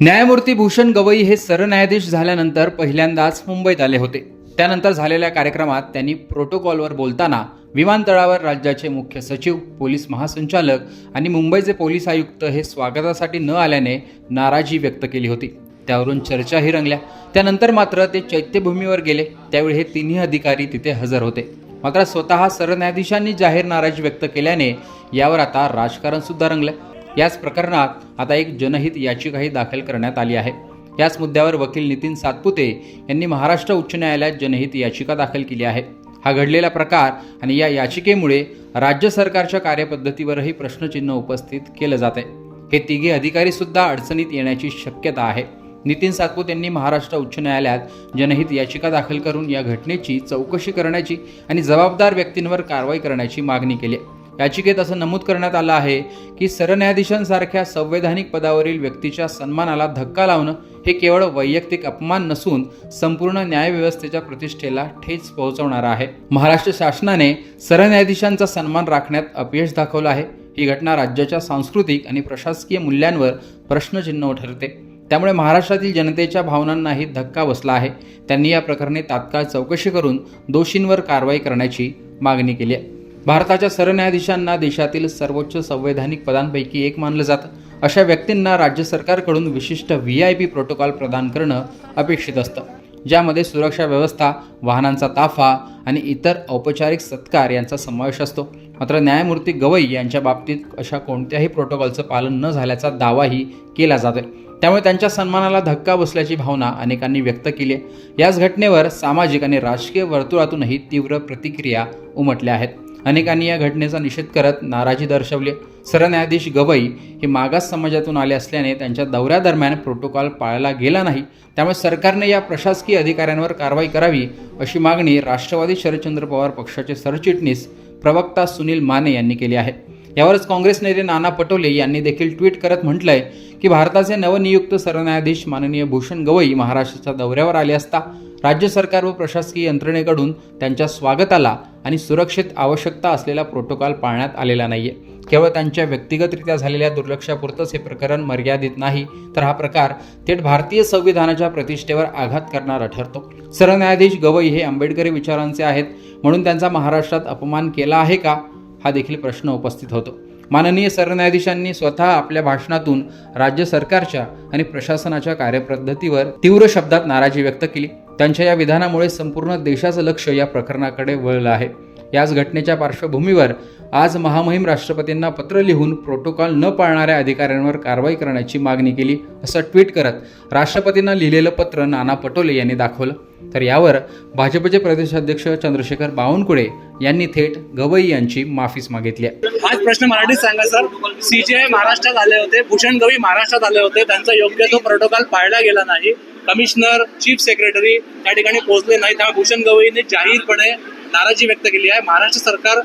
न्यायमूर्ती भूषण गवई हे सरन्यायाधीश झाल्यानंतर पहिल्यांदाच मुंबईत आले होते. त्यानंतर झालेल्या कार्यक्रमात त्यांनी प्रोटोकॉलवर बोलताना विमानतळावर राज्याचे मुख्य सचिव पोलीस महासंचालक आणि मुंबईचे पोलीस आयुक्त हे स्वागतासाठी न आल्याने नाराजी व्यक्त केली होती. त्यावरून चर्चाही रंगल्या. त्यानंतर मात्र ते चैत्यभूमीवर गेले. त्यावेळी हे तिन्ही अधिकारी तिथे हजर होते. मात्र स्वतः सरन्यायाधीशांनी जाहीर नाराजी व्यक्त केल्याने यावर आता राजकारण सुद्धा रंगलं. याच प्रकरणात आता एक जनहित याचिकाही दाखल करण्यात आली आहे. याच मुद्द्यावर वकील नितीन सातपुते यांनी महाराष्ट्र उच्च न्यायालयात जनहित याचिका दाखल केली आहे. हा घडलेला प्रकार आणि या याचिकेमुळे राज्य सरकारच्या कार्यपद्धतीवरही प्रश्नचिन्ह उपस्थित केलं जात. आहे हे तिघे अधिकारी सुद्धा अडचणीत येण्याची शक्यता आहे. नितीन सातपुत यांनी महाराष्ट्र उच्च न्यायालयात जनहित याचिका दाखल करून या घटनेची चौकशी करण्याची आणि जबाबदार व्यक्तींवर कारवाई करण्याची मागणी केली आहे. याचिकेत असं नमूद करण्यात आलं आहे की सरन्यायाधीशांसारख्या संवैधानिक पदावरील व्यक्तीच्या सन्मानाला धक्का लावणं हे केवळ वैयक्तिक अपमान नसून संपूर्ण न्यायव्यवस्थेच्या प्रतिष्ठेला ठेच पोहोचवणारं आहे. महाराष्ट्र शासनाने सरन्यायाधीशांचा सन्मान राखण्यात अपयश दाखवलं आहे. ही घटना राज्याच्या सांस्कृतिक आणि प्रशासकीय मूल्यांवर प्रश्नचिन्ह ठरते त्यामुळे महाराष्ट्रातील जनतेच्या भावनांनाही धक्का बसला आहे. त्यांनी या प्रकरणी तात्काळ चौकशी करून दोषींवर कारवाई करण्याची मागणी केली आहे. भारताच्या सरन्यायाधीशांना देशातील सर्वोच्च संवैधानिक पदांपैकी एक मानलं जातं. अशा व्यक्तींना राज्य सरकारकडून विशिष्ट व्ही आय पी प्रोटोकॉल प्रदान करणं अपेक्षित असतं. ज्यामध्ये सुरक्षा व्यवस्था वाहनांचा ताफा आणि इतर औपचारिक सत्कार यांचा समावेश असतो. मात्र न्यायमूर्ती गवई यांच्या बाबतीत अशा कोणत्याही प्रोटोकॉलचं पालन न झाल्याचा दावाही केला जातोय. त्यामुळे त्यांच्या सन्मानाला धक्का बसल्याची भावना अनेकांनी व्यक्त केली आहे. याच घटनेवर सामाजिक आणि राजकीय वर्तुळातूनही तीव्र प्रतिक्रिया उमटल्या आहेत. अनेकांनी या घटनेचा निषेध करत नाराजी दर्शवली. सरन्यायाधीश गवई हे मागास समाजातून आले असल्याने त्यांच्या दौऱ्यादरम्यान प्रोटोकॉल पाळला गेला नाही. त्यामुळे सरकारने या प्रशासकीय अधिकाऱ्यांवर कारवाई करावी अशी मागणी राष्ट्रवादी शरदचंद्र पवार पक्षाचे सरचिटणीस प्रवक्ता सुनील माने यांनी केली आहे. यावरच काँग्रेस नेते नाना पटोले यांनी देखील ट्विट करत म्हटलंय की भारताचे नवनियुक्त सरन्यायाधीश माननीय भूषण गवई महाराष्ट्राच्या दौऱ्यावर आले असता राज्य सरकार व प्रशासकीय यंत्रणेकडून त्यांच्या स्वागताला आणि सुरक्षित आवश्यकता असलेला प्रोटोकॉल पाळण्यात आलेला नाहीये. केवळ त्यांच्या व्यक्तिगतरित्या झालेल्या दुर्लक्षापुरतंच हे प्रकरण मर्यादित नाही तर हा प्रकार थेट भारतीय संविधानाच्या प्रतिष्ठेवर आघात करणारा ठरतो. सरन्यायाधीश गवई हे आंबेडकरी विचारांचे आहेत म्हणून त्यांचा महाराष्ट्रात अपमान केला आहे का हा देखील प्रश्न उपस्थित होतो. माननीय सरन्यायाधीशांनी स्वतः आपल्या भाषणातून राज्य सरकारच्या आणि प्रशासनाच्या कार्यपद्धतीवर तीव्र शब्दात नाराजी व्यक्त केली. त्यांच्या या विधानामुळे संपूर्ण देशाचं लक्ष या प्रकरणाकडे वळलं आहे. याच घटनेच्या पार्श्वभूमीवर आज महामहिम राष्ट्रपतींना पत्र लिहून प्रोटोकॉल न पाळणाऱ्या अधिकाऱ्यांवर कारवाई करण्याची मागणी केली असं ट्विट करत राष्ट्रपतींना लिहिलेलं पत्र नाना पटोले यांनी दाखवलं. तर यावर भाजपचे प्रदेशाध्यक्ष चंद्रशेखर बावनकुळे यांनी थेट गवई यांची माफीच मागितली आहे. आज प्रश्न मराठीत सांगा सर. सीजीआय महाराष्ट्रात आले होते भूषण गवई महाराष्ट्रात आले होते. त्यांचा योग्य तो प्रोटोकॉल पाळला गेला नाही. कमिशनर चीफ सेक्रेटरी त्या ठिकाणी पोहोचले नाही त्यामुळे भूषण गवईने जाहीरपणे नाराजी व्यक्त केली आहे. महाराष्ट्र सरकार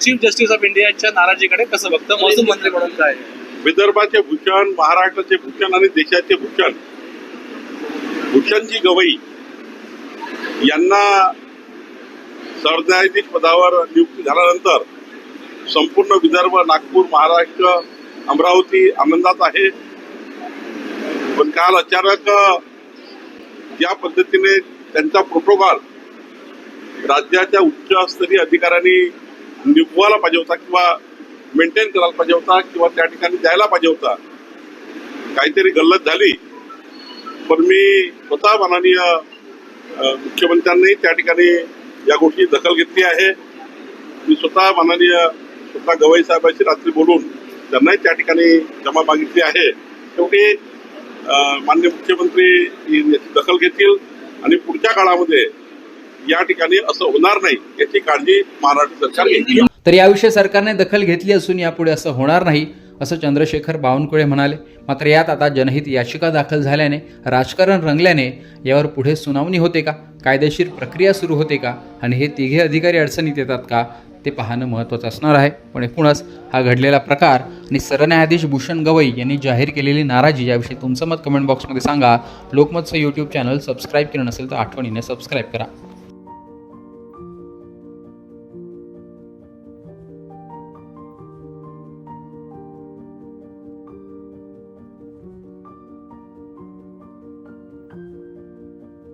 चीफ जस्टिस ऑफ इंडियाच्या नाराजीकडे कसं बघतं? महसूल मंत्री म्हणून काय? विदर्भाचे भूषण महाराष्ट्राचे भूषण आणि देशाचे भूषण. भूषणजी गवई यांना सरन्यायाधीश पदावर नियुक्ती झाल्यानंतर संपूर्ण विदर्भ नागपूर महाराष्ट्र अमरावती आनंदात आहे. पण काल अचानक ज्या पद्धतीने त्यांचा प्रोटोकॉल राज्याच्या उच्चस्तरीय अधिकाऱ्यांनी निभवायला पाहिजे होता किंवा मेंटेन करायला पाहिजे होता किंवा त्या ठिकाणी द्यायला पाहिजे होता. काहीतरी गल्लत झाली. पण मी स्वतः माननीय मुख्यमंत्र्यांनी त्या ठिकाणी या गोष्टी दखल घेतली आहे. मी स्वतः माननीय स्वतः गवई साहेबांशी रात्री बोलून त्यांनाही त्या ठिकाणी जमा मागितली आहे. शेवटी अ, माननीय मुख्यमंत्री दखल घेतील आणि पुढच्या काळामध्ये या ठिकाणी असं होणार नाही याची काळजी महाराष्ट्र सरकार घेईल. तर याविषयी सरकारने दखल घेतली असून यापुढे असं होणार नाही असं चंद्रशेखर बावनकुळे म्हणाले. मात्र यात आता जनहित याचिका दाखल झाल्याने राजकारण रंगल्याने यावर पुढे सुनावणी होते का? कायदेशीर प्रक्रिया सुरू होते का? आणि हे तिघे अधिकारी अडचणीत येतात का? ते पाहणं महत्त्वाचं असणार आहे. पण एकूणच हा घडलेला प्रकार आणि सरन्यायाधीश भूषण गवई यांनी जाहीर केलेली नाराजी याविषयी तुमचं मत कमेंट बॉक्समध्ये सांगा. लोकमतचं यूट्यूब चॅनल सबस्क्राईब केलं नसेल तर आठवणीने सबस्क्राईब करा.